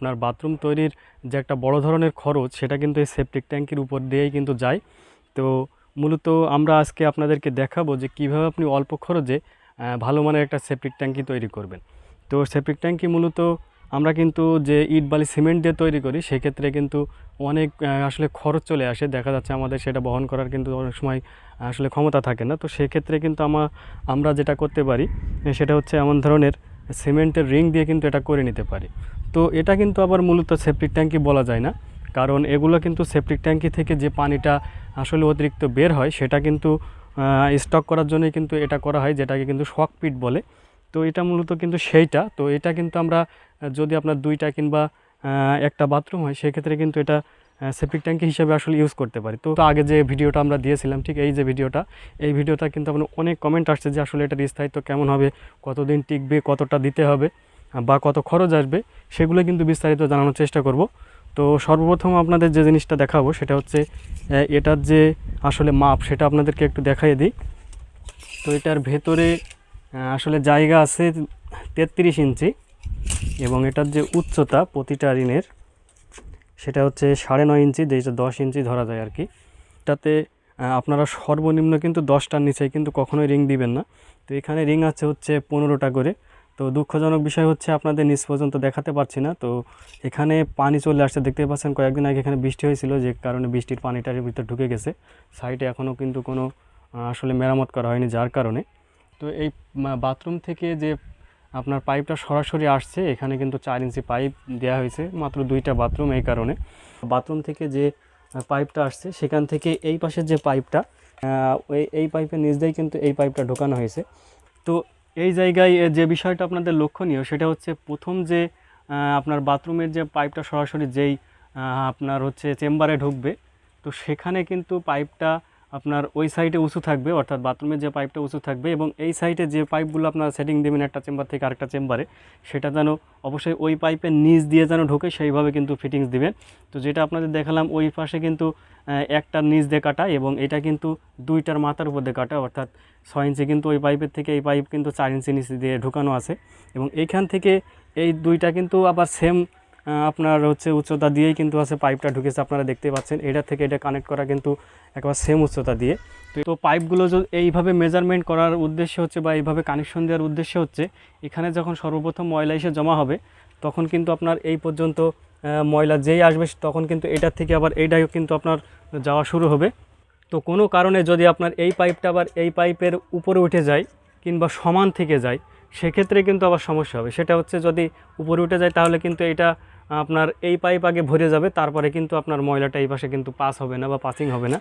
আপনার বাথরুম তৈরির যে একটা বড় ধরনের খরচ, সেটা কিন্তু এই সেপটিক ট্যাঙ্কির উপর দিয়েই কিন্তু যায়। তো মূলত আমরা আজকে আপনাদেরকে দেখাবো যে কীভাবে আপনি অল্প খরচে ভালো মানের একটা সেপটিক ট্যাঙ্কি তৈরি করবেন। তো সেপটিক ট্যাঙ্কি মূলত আমরা কিন্তু যে ইট, বালি, সিমেন্ট দিয়ে তৈরি করি, সেক্ষেত্রে কিন্তু অনেক আসলে খরচ চলে আসে। দেখা যাচ্ছে আমাদের সেটা বহন করার কিন্তু অনেক সময় আসলে ক্ষমতা থাকে না। তো সেক্ষেত্রে কিন্তু আমা, আমরা যেটা করতে পারি, সেটা হচ্ছে এমন ধরনের সিমেন্টের রিং দিয়ে কিন্তু এটা করে নিতে পারি। তো এটা কিন্তু আবার মূলত সেপটিক ট্যাঙ্কি বলা যায় না। কারণ এগুলো কিন্তু সেপটিক ট্যাঙ্কি থেকে যে পানিটা আসলে অতিরিক্ত বের হয়, সেটা কিন্তু স্টক করার জন্যই কিন্তু এটা করা হয়, যেটাকে কিন্তু শক পিট বলে। তো এটা মূলত কিন্তু সেইটা। তো এটা কিন্তু আমরা, যদি আপনার দুইটা কিংবা একটা বাথরুম হয়, সেক্ষেত্রে কিন্তু এটা সেপটিক ট্যাঙ্কি হিসেবে আসলে ইউজ করতে পারি। তো আগে যে ভিডিওটা আমরা দিয়েছিলাম, ঠিক এই যে ভিডিওটা, এই ভিডিওটা কিন্তু আপনার অনেক কমেন্ট আসছে যে আসলে এটার স্থায়িত্ব কেমন হবে, কতদিন টিকবে, কতটা দিতে হবে। বা কত খরচ আসবে, সেগুলো কিন্তু বিস্তারিত জানানোর চেষ্টা করব। তো সর্বপ্রথম আপনাদের যে জিনিসটা দেখাবো, সেটা হচ্ছে এটার যে আসলে মাপ, সেটা আপনাদেরকে একটু দেখাই দিই। তো এটার ভেতরে আসলে জায়গা আছে তেত্রিশ ইঞ্চি এবং এটার যে উচ্চতা প্রতিটা ঋণের, সেটা হচ্ছে সাড়ে নয় ইঞ্চি যেটা দশ ইঞ্চি ধরা যায় আর কি। এটাতে আপনারা সর্বনিম্ন কিন্তু দশটার নিচে কিন্তু কখনোই রিং দিবেন না। তো এখানে রিং আছে হচ্ছে পনেরোটা করে। তো দুঃখজনক বিষয় হচ্ছে আপনাদের নিচ পর্যন্ত দেখাতে পারছি না। তো এখানে পানি চলে আসছে, দেখতে পাচ্ছেন কয়েকদিন আগে এখানে বৃষ্টি হয়েছিল, যে কারণে বৃষ্টির পানিটার ভিতর ঢুকে গেছে। সাইডে এখনও কিন্তু কোনো আসলে মেরামত করা হয়নি যার কারণে। তো এই বাথরুম থেকে যে আপনার পাইপটা সরাসরি আসছে, এখানে কিন্তু চার ইঞ্চি পাইপ দেওয়া হয়েছে, মাত্র দুইটা বাথরুম এই কারণে। বাথরুম থেকে যে পাইপটা আসছে, সেখান থেকে এই পাশের যে পাইপটা এই পাইপের নিচ দিয়েই কিন্তু এই পাইপটা ঢোকানো হয়েছে। তো এই জায়গায় যে বিষয়টা আপনাদের লক্ষণীয়, সেটা হচ্ছে প্রথম যে আপনার বাথরুমের যে পাইপটা সরাসরি যেই আপনার হচ্ছে চেম্বারে ঢুকবে, তো সেখানে কিন্তু পাইপটা আপনার ওই সাইডে উঁচু থাকবে, অর্থাৎ বাথরুমের যে পাইপটা উঁচু থাকবে এবং এই সাইডে যে পাইপগুলো আপনার সেটিং দেবেন একটা চেম্বার থেকে আরেকটা চেম্বারে সেটা যেন অবশ্যই ওই পাইপের নিচ দিয়ে যেন ঢোকে, সেইভাবে কিন্তু ফিটিংস দিবেন। তো যেটা আপনাদের দেখালাম, ওই পাশে কিন্তু একটার নিচ দিয়ে কাটা এবং এটা কিন্তু দুইটার মাথার উপর দিয়ে কাটা, অর্থাৎ ছয় ইঞ্চি কিন্তু ওই পাইপের থেকে এই পাইপ কিন্তু চার ইঞ্চি নিচে দিয়ে ঢোকানো আছে এবং এইখান থেকে এই দুইটা কিন্তু আবার সেম আপনার হচ্ছে উচ্চতা দিয়েই কিন্তু আছে পাইপটা ঢুকেছে, আপনারা দেখতে পাচ্ছেন। এটা থেকে এটা কানেক্ট করা কিন্তু একবার সেম উচ্চতা দিয়ে। তো পাইপগুলো এইভাবে মেজারমেন্ট করার উদ্দেশ্য হচ্ছে বা এইভাবে কানেকশন দেওয়ার উদ্দেশ্য হচ্ছে, এখানে যখন সর্বপ্রথম ময়লা এসে জমা হবে, তখন কিন্তু আপনার এই পর্যন্ত ময়লা যেই আসবে, তখন কিন্তু এটার থেকে আবার এইটাও কিন্তু আপনার যাওয়া শুরু হবে। তো কোনো কারণে যদি আপনার এই পাইপটা আবার এই পাইপের উপরে উঠে যায় কিংবা সমান থেকে যায়, সেক্ষেত্রে কিন্তু আবার সমস্যা হবে। সেটা হচ্ছে যদি উপরে উঠে যায়, তাহলে কিন্তু এটা আপনার এই পাইপ আগে ভরে যাবে, তারপরে কিন্তু আপনার ময়লাটা এই পাশে কিন্তু পাস হবে না বা পাসিং হবে না।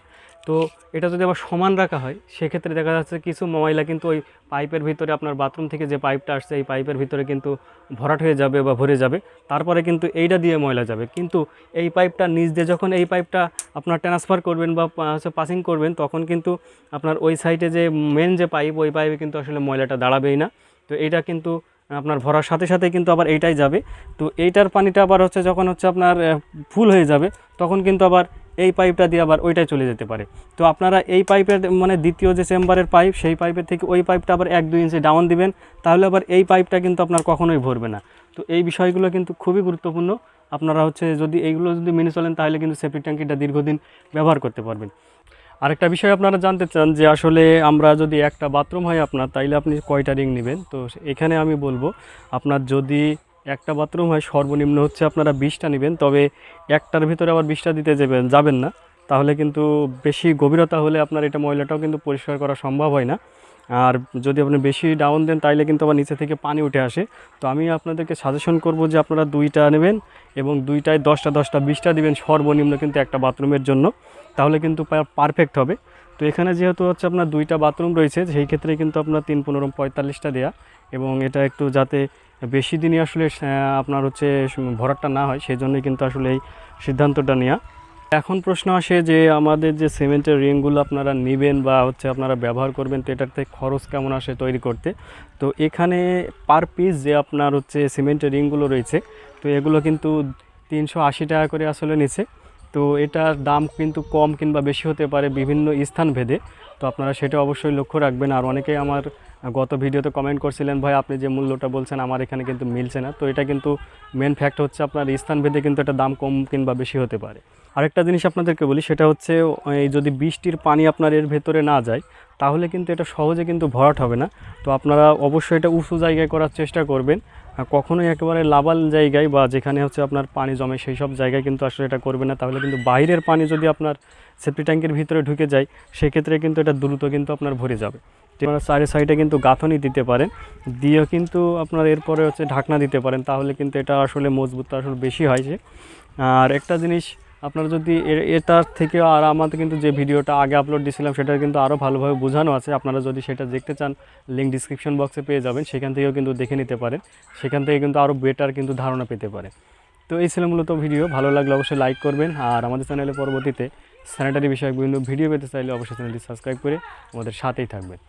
তো এটা যদি আবার সমান রাখা হয়, সেক্ষেত্রে দেখা যাচ্ছে কিছু ময়লা কিন্তু ওই পাইপের ভিতরে আপনার বাথরুম থেকে যে পাইপটা আসছে, এই পাইপের ভিতরে কিন্তু ভরাট হয়ে যাবে বা ভরে যাবে, তারপরে কিন্তু এইটা দিয়ে ময়লা যাবে। কিন্তু এই পাইপটা নিচ দিয়ে যখন এই পাইপটা আপনার ট্রান্সফার করবেন বা হচ্ছে পাসিং করবেন, তখন কিন্তু আপনার ওই সাইডে যে মেন যে পাইপ ওই পাইপে কিন্তু আসলে ময়লাটা দাঁড়াবেই না। তো এইটা কিন্তু আপনার ভরার সাথে সাথে কিন্তু আবার এইটাই যাবে। তো এইটার পানিটা আবার হচ্ছে যখন হচ্ছে আপনার ফুল হয়ে যাবে, তখন কিন্তু আবার এই পাইপটা দিয়ে আবার ওইটাই চলে যেতে পারে। তো আপনারা এই পাইপের মানে দ্বিতীয় যে চেম্বারের পাইপ, সেই পাইপের থেকে ওই পাইপটা আবার এক দুই ইঞ্চি ডাউন দিবেন, তাহলে আবার এই পাইপটা কিন্তু আপনার কখনোই ভরবে না। তো এই বিষয়গুলো কিন্তু খুবই গুরুত্বপূর্ণ। আপনারা হচ্ছে যদি এইগুলো যদি মেনে চলেন, তাহলে কিন্তু সেপ্টিক ট্যাঙ্কিটা দীর্ঘদিন ব্যবহার করতে পারবেন। আরেকটা বিষয় আপনারা জানতে চান যে আসলে আমরা যদি একটা বাথরুম হয় আপনার, তাইলে আপনি কয়টা রিং নেবেন? তো এখানে আমি বলব, আপনার যদি একটা বাথরুম হয়, সর্বনিম্ন হচ্ছে আপনারা বিশটা নেবেন, তবে একটার ভিতরে আবার বিশটা দিতে যাবেন যাবেন না। তাহলে কিন্তু বেশি গভীরতা হলে আপনার এটা ময়লাটাও কিন্তু পরিষ্কার করা সম্ভব হয় না। আর যদি আপনি বেশি ডাউন দেন, তাইলে কিন্তু আবার নিচে থেকে পানি উঠে আসে। তো আমি আপনাদেরকে সাজেশন করব যে আপনারা দুইটা নেবেন এবং দুইটায় দশটা দশটা, বিশটা দিবেন সর্বনিম্ন কিন্তু একটা বাথরুমের জন্য। তাহলে কিন্তু পারফেক্ট হবে। তো এখানে যেহেতু হচ্ছে আপনার দুইটা বাথরুম রয়েছে, সেই ক্ষেত্রে কিন্তু আপনার তিন, পনেরো, পঁয়তাল্লিশটা দেয়া এবং এটা একটু যাতে বেশি দিনই আসলে আপনার হচ্ছে ভরাটটা না হয় সেই জন্যই কিন্তু আসলে এই সিদ্ধান্তটা নেওয়া এখন প্রশ্ন আসে যে আমাদের যে সিমেন্টের রিংগুলো আপনারা নেবেন বা হচ্ছে আপনারা ব্যবহার করবেন, তো এটাতে খরচ কেমন আসে তৈরি করতে? তো এখানে পার পিস যে আপনার হচ্ছে সিমেন্টের রিংগুলো রয়েছে, তো এগুলো কিন্তু তিনশো আশি টাকা করে আসলে নিচ্ছে। তো এটার দাম কিন্তু কম কিংবা বেশি হতে পারে বিভিন্ন স্থান ভেদে। তো আপনারা সেটা অবশ্যই লক্ষ্য রাখবেন। আর অনেকেই আমার গত ভিডিওতে কমেন্ট করছিলেন, ভাই, আপনি যে মূল্যটা বলছেন, আমার এখানে কিন্তু মিলছে না। তো এটা কিন্তু মেন ফ্যাক্ট হচ্ছে আপনার স্থান ভেদে কিন্তু এটা দাম কম কিংবা বেশি হতে পারে। আরেকটা জিনিস আপনাদেরকে বলি, সেটা হচ্ছে, এই যদি বৃষ্টির পানি আপনার এর ভেতরে না যায়, তাহলে কিন্তু এটা সহজে কিন্তু ভরাট হবে না। তো আপনারা অবশ্যই এটা উঁচু জায়গায় করার চেষ্টা করবেন। কখনোই একেবারে লাবাল জায়গায় বা যেখানে হচ্ছে আপনার পানি জমে সেই সব জায়গায় কিন্তু আসলে এটা করবে না। তাহলে কিন্তু বাইরের পানি যদি আপনার সেফটি ট্যাঙ্কের ভিতরে ঢুকে যায়, সেক্ষেত্রে কিন্তু এটা দ্রুত কিন্তু আপনার ভরে যাবে। আপনারা সাইডে সাইডে কিন্তু গাঁথনি দিতে পারেন, দিয়েও কিন্তু আপনার এরপরে হচ্ছে ঢাকনা দিতে পারেন, তাহলে কিন্তু এটা আসলে মজবুত আসলে বেশি হয় যে। আর একটা জিনিস আপনারা যদি এটার থেকে আর আমাদের কিন্তু যে ভিডিওটা আগে আপলোড দিয়েছিলাম, সেটা কিন্তু আরও ভালোভাবে বোঝানো আছে। আপনারা যদি সেটা দেখতে চান লিঙ্ক ডিসক্রিপশন বক্সে পেয়ে যাবেন, সেখান থেকেও কিন্তু দেখে নিতে পারেন। সেখান থেকে কিন্তু আরও বেটার কিন্তু ধারণা পেতে পারে। তো এই ছিল মূলত ভিডিও। ভালো লাগলে অবশ্যই লাইক করবেন। আর আমাদের চ্যানেলে পরবর্তীতে স্যানিটারি বিষয়ক বিভিন্ন ভিডিও পেতে চাইলে অবশ্যই চ্যানেলটি সাবস্ক্রাইব করে আমাদের সাথেই থাকবেন।